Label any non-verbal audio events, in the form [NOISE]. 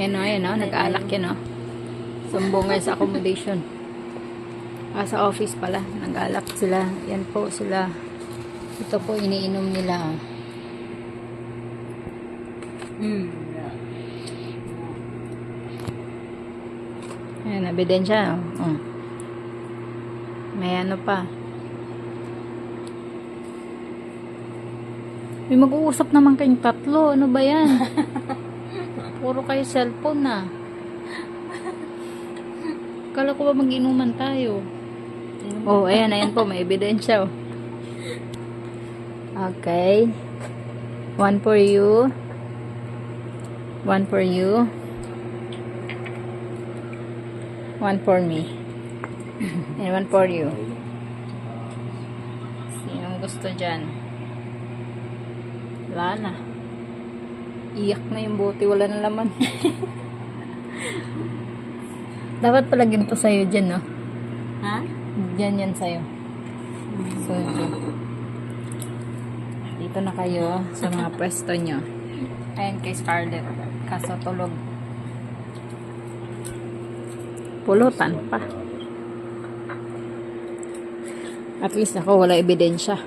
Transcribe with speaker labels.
Speaker 1: Ayan o, ayan o, nag-aalak yan o. Sumbong ngayon sa accommodation. Ah, sa office pala, nag-aalak sila. Yan po sila. Ito po, iniinom nila.
Speaker 2: Hmm.
Speaker 1: Ayan, ebidensya. Oh. May ano pa. May mag-uusap naman kayong tatlo. Ano ba yan? [LAUGHS] Puro kayo cellphone na. Kala ko ba mag-inuman tayo? Oh, ayan, ayan po. May ebidensya. Oh. Okay. One for you. One for you. One for me. And one for you. Sinong gusto dyan? Wala na. Iyak na yung buti. Wala na laman. [LAUGHS] Dapat pala ganito sa'yo dyan, no?
Speaker 2: Ha?
Speaker 1: Dyan yan sa'yo. So, dito na kayo sa mga pwesto nyo. Ayan kay Scarlett. Kaso tulog. Pulutan pa. At least ako wala ebidensya.